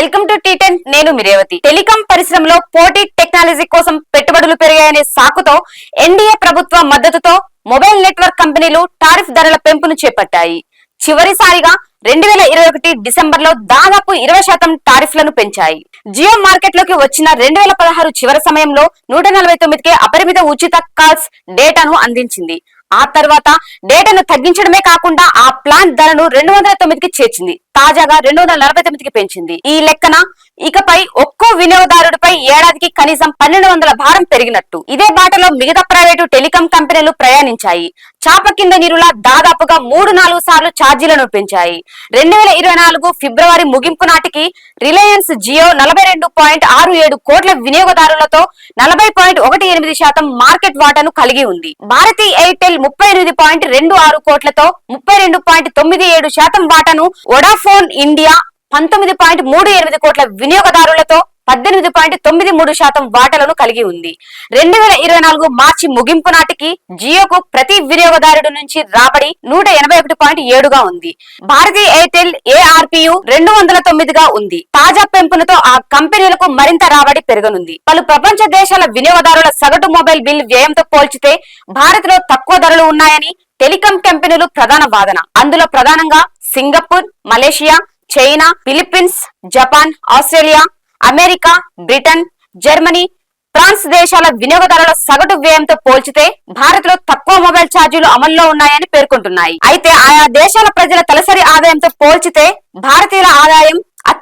Welcome to tea ten నేను మిరేవతి telecom పరిశ్రమలో పోటీ టెక్నాలజీ కోసం పెట్టుబడులు పెరిగాయనే సాకుతో ఎన్డీఏ ప్రభుత్వ మద్దతుతో మొబైల్ నెట్వర్క్ కంపెనీలు టారిఫ్ ధరల పెంపును చేపట్టాయి. చివరిసారిగా రెండు వేల ఇరవై ఒకటి డిసెంబర్లో దాదాపు ఇరవై శాతం టారిఫ్లను పెంచాయి. జియో మార్కెట్లోకి వచ్చిన రెండు వేల పదహారు చివరి సమయంలో నూట నలభై తొమ్మిదికి అపరిమిత ఉచిత కాల్స్ డేటాను అందించింది. ఆ తర్వాత డేటాను తగ్గించడమే కాకుండా ఆ ప్లాన్ ధరను రెండు వందల తొమ్మిదికి చేర్చింది. తాజాగా రెండు వందల నలభై తొమ్మిదికి పెంచింది. ఈ లెక్కన ఇకపై ఒక్కో వినియోగదారుడిపై ఏడాదికి కనీసం పన్నెండు వందల భారం పెరిగినట్టు. ఇదే బాటలో మిగతా ప్రైవేటు టెలికాం కంపెనీలు ప్రయాణించాయి. చాప కింద నీరులా దాదాపుగా మూడు నాలుగు సార్లు ఛార్జీలను పెంచాయి. రెండు వేల ఇరవై నాలుగు ఫిబ్రవరి ముగింపు నాటికి రిలయన్స్ జియో నలభై రెండు పాయింట్ ఆరు ఏడు కోట్ల వినియోగదారులతో నలభై పాయింట్ ఒకటి ఎనిమిది శాతం మార్కెట్ వాటాను కలిగి ఉంది. భారతీ ఎయిర్టెల్ ముప్పై ఎనిమిది పాయింట్ రెండు ఆరు కోట్లతో ముప్పై రెండు పాయింట్ తొమ్మిది ఏడు శాతం వాటాను వొడాఫోన్ ఇండియా పంతొమ్మిది పాయింట్ మూడు ఎనిమిది కోట్ల వినియోగదారులతో పద్దెనిమిది పాయింట్ తొమ్మిది మూడు శాతం వాటాలను కలిగి ఉంది. రెండు వేల ఇరవై నాలుగు మార్చి ముగింపు నాటికి జియోకు ప్రతి వినియోగదారుడి నుంచి రాబడి నూట ఎనభై ఒకటి పాయింట్ ఏడుగా ఉంది. భారతీయ ఎయిర్టెల్ ఏఆర్పియు రెండు వందల తొమ్మిదిగా ఉంది. తాజా పెంపునతో ఆ కంపెనీలకు మరింత రాబడి పెరగనుంది. పలు ప్రపంచ దేశాల వినియోగదారుల సగటు మొబైల్ బిల్ వ్యయంతో పోల్చితే భారత్లో తక్కువ ధరలు ఉన్నాయని టెలికాం కంపెనీలు ప్రధాన వాదన. అందులో ప్రధానంగా Singapore Malaysia China Philippines Japan Australia America Britain Germany France దేశాల వినియోగదారుల సగటు వ్యయంతో పోల్చితే భారత్లో తక్కువ మొబైల్ ఛార్జీలు అమల్లో ఉన్నాయని పేర్కొంటున్నాయి. అయితే ఆయా దేశాల ప్రజల తలసరి ఆదాయంతో పోల్చితే భారతీయుల ఆదాయం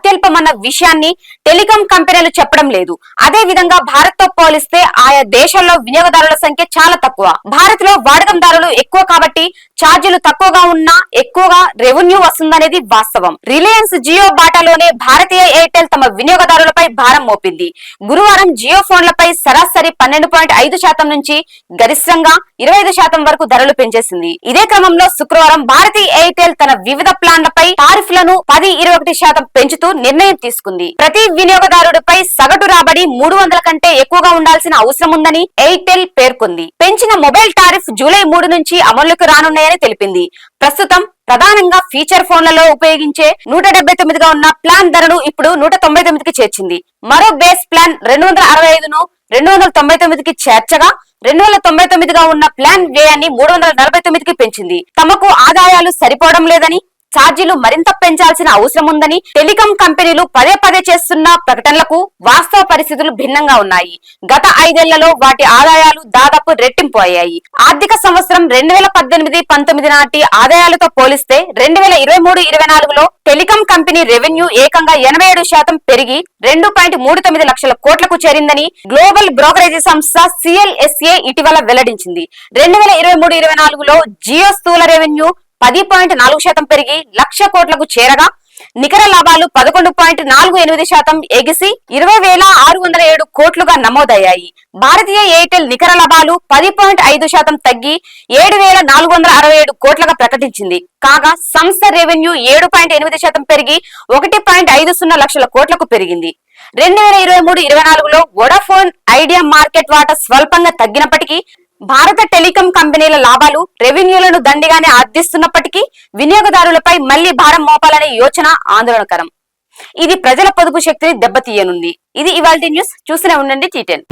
అత్యల్పమన్న విషయాన్ని టెలికాం కంపెనీలు చెప్పడం లేదు. అదే విధంగా భారత్తో పోలిస్తే ఆయా దేశాల్లో వినియోగదారుల సంఖ్య చాలా తక్కువ. భారత్లో వాడకందారులు ఎక్కువ కాబట్టి ఛార్జీలు తక్కువగా ఉన్నా ఎక్కువగా రెవెన్యూ వస్తుందనేది వాస్తవం. రిలయన్స్ జియో బాటాలోనే భారతీయ ఎయిర్టెల్ తమ వినియోగదారులపై భారం మోపింది. గురువారం జియో ఫోన్లపై సరాసరి పన్నెండు పాయింట్ ఐదు శాతం నుంచి గరిష్టంగా ఇరవై ఐదు శాతం వరకు ధరలు పెంచేసింది. ఇదే క్రమంలో శుక్రవారం భారతీ ఎయిర్టెల్ తన వివిధ ప్లాన్లపై టారిఫ్లను పది ఇరవై ఒకటి శాతం పెంచుతూ నిర్ణయం తీసుకుంది. ప్రతి వినియోగదారుడిపై సగటు రాబడి మూడు వందల కంటే ఎక్కువగా ఉండాల్సిన అవసరం ఉందని ఎయిర్టెల్ పేర్కొంది. పెంచిన మొబైల్ టారిఫ్ జూలై మూడు నుంచి అమలుకు రానున్నాయని తెలిపింది. ప్రస్తుతం ప్రధానంగా ఫీచర్ ఫోన్లలో ఉపయోగించే నూట డెబ్బై తొమ్మిదిగా ఉన్న ప్లాన్ ధరను ఇప్పుడు నూట తొంభై తొమ్మిదికి చేర్చింది. మరో బేస్ ప్లాన్ రెండు వందల అరవై ఐదును రెండు వందల తొంభై తొమ్మిదికి చేర్చగా రెండు వందల తొంభై తొమ్మిదిగా ఉన్న ప్లాన్ వ్యయాన్ని మూడు వందల నలభై తొమ్మిదికి పెంచింది. తమకు ఆదాయాలు సరిపోవడం లేదని ఛార్జీలు మరింత పెంచాల్సిన అవసరం ఉందని టెలికాం కంపెనీలు పదే పదే చేస్తున్న ప్రకటనలకు వాస్తవ పరిస్థితులు భిన్నంగా ఉన్నాయి. గత ఐదేళ్ళలో వాటి ఆదాయాలు దాదాపు రెట్టింపు అయ్యాయి. ఆర్థిక సంవత్సరం రెండు వేల పద్దెనిమిది పంతొమ్మిది నాటి ఆదాయాలతో పోలిస్తే రెండు వేల ఇరవై మూడు ఇరవై నాలుగులో టెలికాం కంపెనీ రెవెన్యూ ఏకంగా ఎనభై ఏడు శాతం పెరిగి రెండు పాయింట్ మూడు తొమ్మిది లక్షల కోట్లకు చేరిందని గ్లోబల్ బ్రోకరేజీ సంస్థ సిఎల్ఎస్ఏ ఇటీవల వెల్లడించింది. రెండు వేల ఇరవై మూడు ఇరవై నాలుగులో జియో స్థూల రెవెన్యూ పది పాయింట్ నాలుగు శాతం పెరిగి లక్ష కోట్లకు చేరగా నికర లాభాలు పదకొండు పాయింట్ నాలుగు ఎనిమిది శాతం ఎగిసి ఇరవై వేల ఆరు వందల ఏడు కోట్లుగా నమోదయ్యాయి. భారతీయ ఎయిర్టెల్ నికర లాభాలు పది పాయింట్ ఐదు శాతం తగ్గి ఏడు వేల నాలుగు వందల అరవై ఏడు కోట్లుగా ప్రకటించింది. కాగా సంస్థ రెవెన్యూ ఏడు పాయింట్ ఎనిమిది శాతం పెరిగి ఒకటి పాయింట్ ఐదు సున్నా లక్షల కోట్లకు పెరిగింది. రెండు వేల ఇరవై మూడు ఇరవై నాలుగులో వొడాఫోన్ ఐడియా మార్కెట్ వాటా స్వల్పంగా తగ్గినప్పటికీ భారత టెలికాం కంపెనీల లాభాలు రెవెన్యూలను దండిగానే ఆర్దిస్తున్నప్పటికీ వినియోగదారులపై మళ్ళీ భారం మోపాలనే యోచన ఆందోళనకరం. ఇది ప్రజల పొదుపు శక్తిని దెబ్బతీయనుంది. ఇది ఇవాల్టి న్యూస్. చూస్తూనే ఉండండి టీటెన్